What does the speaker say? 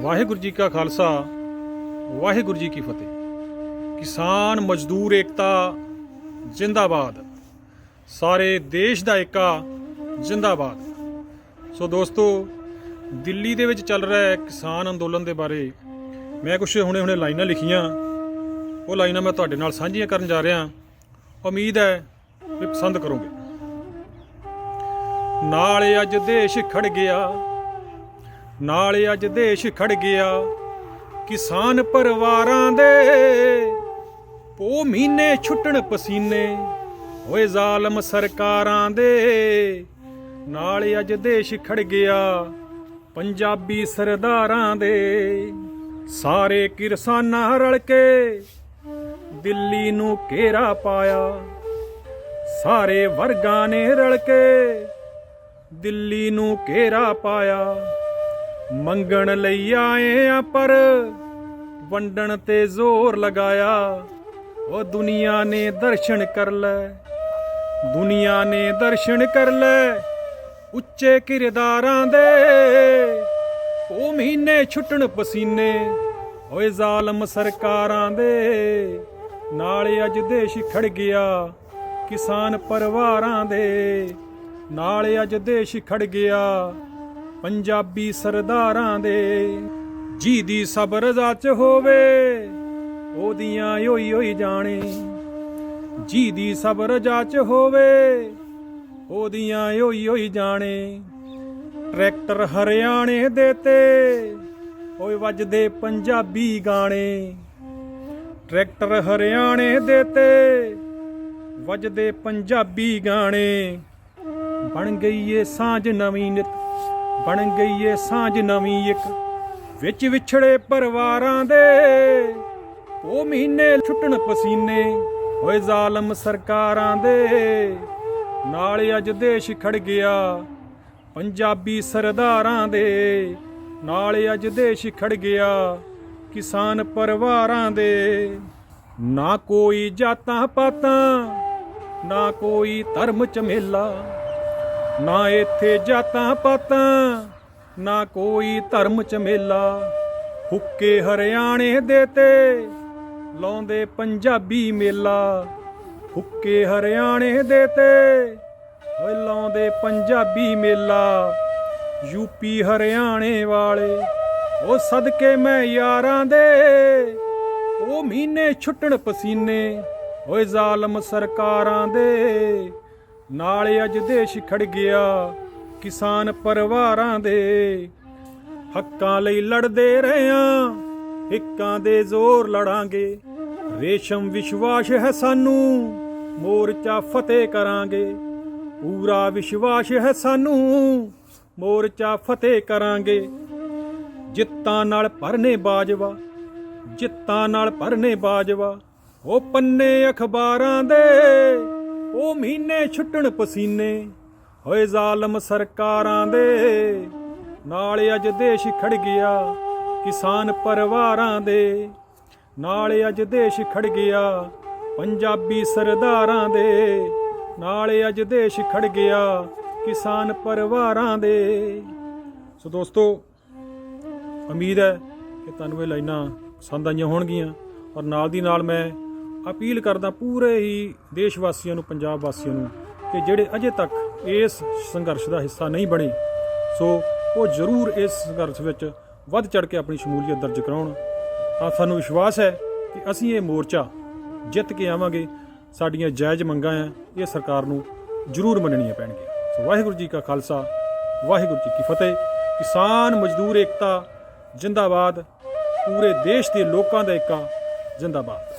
ਵਾਹਿਗੁਰੂ ਜੀ ਕਾ ਖਾਲਸਾ, ਵਾਹਿਗੁਰੂ ਜੀ ਕੀ ਫਤਿਹ। ਕਿਸਾਨ ਮਜ਼ਦੂਰ ਏਕਤਾ ਜਿੰਦਾਬਾਦ। ਸਾਰੇ ਦੇਸ਼ ਦਾ ਏਕਾ ਜਿੰਦਾਬਾਦ। ਸੋ ਦੋਸਤੋ, ਦਿੱਲੀ ਦੇ ਵਿੱਚ ਚੱਲ ਰਿਹਾ ਕਿਸਾਨ ਅੰਦੋਲਨ ਦੇ ਬਾਰੇ। ਮੈਂ ਕੁਝ ਹੁਣੇ-ਹੁਣੇ ਲਾਈਨਾਂ ਲਿਖੀਆਂ। ਉਹ ਲਾਈਨਾਂ ਮੈਂ ਤੁਹਾਡੇ ਨਾਲ ਸਾਂਝੀਆਂ ਕਰਨ ਜਾ ਰਿਹਾ। ਉਮੀਦ ਹੈ ਵੀ ਪਸੰਦ ਕਰੋਗੇ। ਨਾਲ ਅੱਜ ਦੇਸ਼ ਖੜ ਗਿਆ। ਨਾਲ ਅੱਜ ਦੇਸ਼ ਖੜ ਗਿਆ। ਕਿਸਾਨ ਪਰਿਵਾਰਾਂ ਦੇ ਪੋ ਮਹੀਨੇ ਛੁੱਟਣ ਪਸੀਨੇ। ਓਏ ਜ਼ਾਲਮ ਸਰਕਾਰਾਂ ਦੇ ਨਾਲ ਅੱਜ ਦੇਸ਼ ਖੜ ਗਿਆ। ਪੰਜਾਬੀ ਸਰਦਾਰਾਂ ਦੇ ਸਾਰੇ ਕਿਰਸਾਨਾਂ ਰਲ ਕੇ ਦਿੱਲੀ ਨੂੰ ਘੇਰਾ ਪਾਇਆ। ਸਾਰੇ ਵਰਗਾਂ ਨੇ ਰਲ ਕੇ ਦਿੱਲੀ ਨੂੰ ਘੇਰਾ ਪਾਇਆ। ਮੰਗਣ ਲਈ ਆਏ ਆ ਪਰ ਵੰਡਣ ਤੇ ਜ਼ੋਰ ਲਗਾਇਆ। ਉਹ ਦੁਨੀਆ ਨੇ ਦਰਸ਼ਨ ਕਰ ਲੈ, ਦੁਨੀਆ ਨੇ ਦਰਸ਼ਨ ਕਰ ਲੈ ਉੱਚੇ ਕਿਰਦਾਰਾਂ ਦੇ। ਉਹ ਮਹੀਨੇ ਛੁੱਟਣ ਪਸੀਨੇ, ਓਏ ਜ਼ਾਲਮ ਸਰਕਾਰਾਂ ਦੇ। ਨਾਲ ਅੱਜ ਦੇਸ਼ ਖੜ ਗਿਆ ਕਿਸਾਨ ਪਰਿਵਾਰਾਂ ਦੇ। ਨਾਲ ਅੱਜ ਦੇਸ਼ ਖੜ ਗਿਆ ਪੰਜਾਬੀ ਸਰਦਾਰਾਂ ਦੇ। ਜੀ ਦੀ ਸਬਰ ਰਜ਼ਾ ਹੋਵੇ, ਉਹਦੀਆਂ ਓਈ ਓਈ ਜਾਣੇ। ਜੀ ਦੀ ਸਬਰ ਰਜ਼ਾ ਚ ਹੋਵੇ, ਉਹਦੀਆਂ ਓਈ ਓਈ ਜਾਣੇ। ਟਰੈਕਟਰ ਹਰਿਆਣੇ ਦੇ ਤੇ, ਓਏ ਵੱਜਦੇ ਪੰਜਾਬੀ ਗਾਣੇ। ਟਰੈਕਟਰ ਹਰਿਆਣੇ ਦੇ ਤੇ, ਵੱਜਦੇ ਪੰਜਾਬੀ ਗਾਣੇ। ਬਣ ਗਈ ਏ ਸਾਂਝ ਨਵੀਂ ਨਿਤ ਬਣ ਗਈ ਏ ਸਾਂਝ ਨਵੀਂ ਇੱਕ, ਵਿੱਚ ਵਿਛੜੇ ਪਰਿਵਾਰਾਂ ਦੇ। ਉਹ ਮਹੀਨੇ ਛੁੱਟਣ ਪਸੀਨੇ ਹੋਏ ਜ਼ਾਲਮ ਸਰਕਾਰਾਂ ਦੇ। ਨਾਲ ਅੱਜ ਦੇਸ਼ ਖੜ ਗਿਆ ਪੰਜਾਬੀ ਸਰਦਾਰਾਂ ਦੇ। ਨਾਲ ਅੱਜ ਦੇਸ਼ ਖੜ ਗਿਆ ਕਿਸਾਨ ਪਰਿਵਾਰਾਂ ਦੇ। ਨਾ ਕੋਈ ਜਾਤਾਂ ਪਾਤਾਂ, ਨਾ ਕੋਈ ਧਰਮ ਚਮੇਲਾ ਨਾ ਇੱਥੇ ਜਾਤਾਂ ਪਾਤਾਂ, ਨਾ ਕੋਈ ਧਰਮ ਚ ਮੇਲਾ। ਹੁੱਕੇ ਹਰਿਆਣੇ ਦੇ ਤੇ ਲਾਉਂਦੇ ਪੰਜਾਬੀ ਮੇਲਾ। ਹੁੱਕੇ ਹਰਿਆਣੇ ਦੇ ਤੇ ਓਏ ਲਾਉਂਦੇ ਪੰਜਾਬੀ ਮੇਲਾ। ਯੂਪੀ ਹਰਿਆਣੇ ਵਾਲੇ, ਉਹ ਸਦਕੇ ਮੈਂ ਯਾਰਾਂ ਦੇ, ਉਹ ਮਹੀਨੇ ਛੁੱਟਣ ਪਸੀਨੇ। ਓਏ ਜ਼ਾਲਮ ਸਰਕਾਰਾਂ ਦੇ ਨਾਲ ਅੱਜ ਦੇਸ਼ ਖੜ ਗਿਆ ਕਿਸਾਨ ਪਰਿਵਾਰਾਂ ਦੇ। ਹੱਕਾਂ ਲਈ ਲੜਦੇ ਰਹੀਆਂ ਹਿੱਕਾਂ ਦੇ ਜ਼ੋਰ ਲੜਾਂਗੇ। ਰੇਸ਼ਮ ਵਿਸ਼ਵਾਸ ਹੈ ਸਾਨੂੰ, ਮੋਰਚਾ ਫਤਿਹ ਕਰਾਂਗੇ। ਪੂਰਾ ਵਿਸ਼ਵਾਸ ਹੈ ਸਾਨੂੰ, ਮੋਰਚਾ ਫਤਿਹ ਕਰਾਂਗੇ। ਜਿੱਤਾਂ ਨਾਲ ਭਰਨੇ ਬਾਜਵਾ, ਜਿੱਤਾਂ ਨਾਲ ਭਰਨੇ ਬਾਜਵਾ, ਉਹ ਪੰਨੇ ਅਖਬਾਰਾਂ ਦੇ। ਉਹ ਮਹੀਨੇ ਛੁੱਟਣ ਪਸੀਨੇ। ਹੋਏ ਜ਼ਾਲਮ ਸਰਕਾਰਾਂ ਦੇ। ਨਾਲ ਅੱਜ ਦੇਸ਼ ਖੜ ਗਿਆ ਕਿਸਾਨ ਪਰਿਵਾਰਾਂ ਦੇ। ਨਾਲ ਅੱਜ ਦੇਸ਼ ਖੜ ਗਿਆ ਪੰਜਾਬੀ ਸਰਦਾਰਾਂ ਦੇ। ਨਾਲ ਅੱਜ ਦੇਸ਼ ਖੜ ਗਿਆ ਕਿਸਾਨ ਪਰਿਵਾਰਾਂ ਦੇ। ਸੋ ਦੋਸਤੋ, ਉਮੀਦ ਹੈ ਕਿ ਤੁਹਾਨੂੰ ਇਹ ਲਾਈਨਾਂ ਪਸੰਦ ਆਈਆਂ ਹੋਣਗੀਆਂ। ਔਰ ਨਾਲ ਦੀ ਨਾਲ ਮੈਂ ਅਪੀਲ ਕਰਦਾ ਪੂਰੇ ਹੀ ਦੇਸ਼ ਵਾਸੀਆਂ ਨੂੰ, ਪੰਜਾਬ ਵਾਸੀਆਂ ਨੂੰ ਕਿ ਜਿਹੜੇ ਅਜੇ ਤੱਕ ਇਸ ਸੰਘਰਸ਼ ਦਾ ਹਿੱਸਾ ਨਹੀਂ ਬਣੇ, ਸੋ ਉਹ ਜ਼ਰੂਰ ਇਸ ਸੰਘਰਸ਼ ਵਿੱਚ ਵੱਧ ਚੜ ਕੇ ਆਪਣੀ ਸ਼ਮੂਲੀਅਤ ਦਰਜ ਕਰਾਉਣ। ਆ ਸਾਨੂੰ ਵਿਸ਼ਵਾਸ ਹੈ ਕਿ ਅਸੀਂ ਇਹ ਮੋਰਚਾ ਜਿੱਤ ਕੇ ਆਵਾਂਗੇ, ਸਾਡੀਆਂ ਜਾਇਜ਼ ਮੰਗਾਂ ਆ ਇਹ ਸਰਕਾਰ ਨੂੰ ਜ਼ਰੂਰ ਮੰਨਣੀਆਂ ਪੈਣਗੀਆਂ। ਸੋ ਵਾਹਿਗੁਰੂ ਜੀ ਕਾ ਖਾਲਸਾ, ਵਾਹਿਗੁਰੂ ਜੀ ਕੀ ਫਤਿਹ। ਕਿਸਾਨ ਮਜ਼ਦੂਰ ਏਕਤਾ, ਜਿੰਦਾਬਾਦ। ਪੂਰੇ ਦੇਸ਼ ਦੇ ਲੋਕਾਂ ਦਾ ਏਕਾ ਜਿੰਦਾਬਾਦ।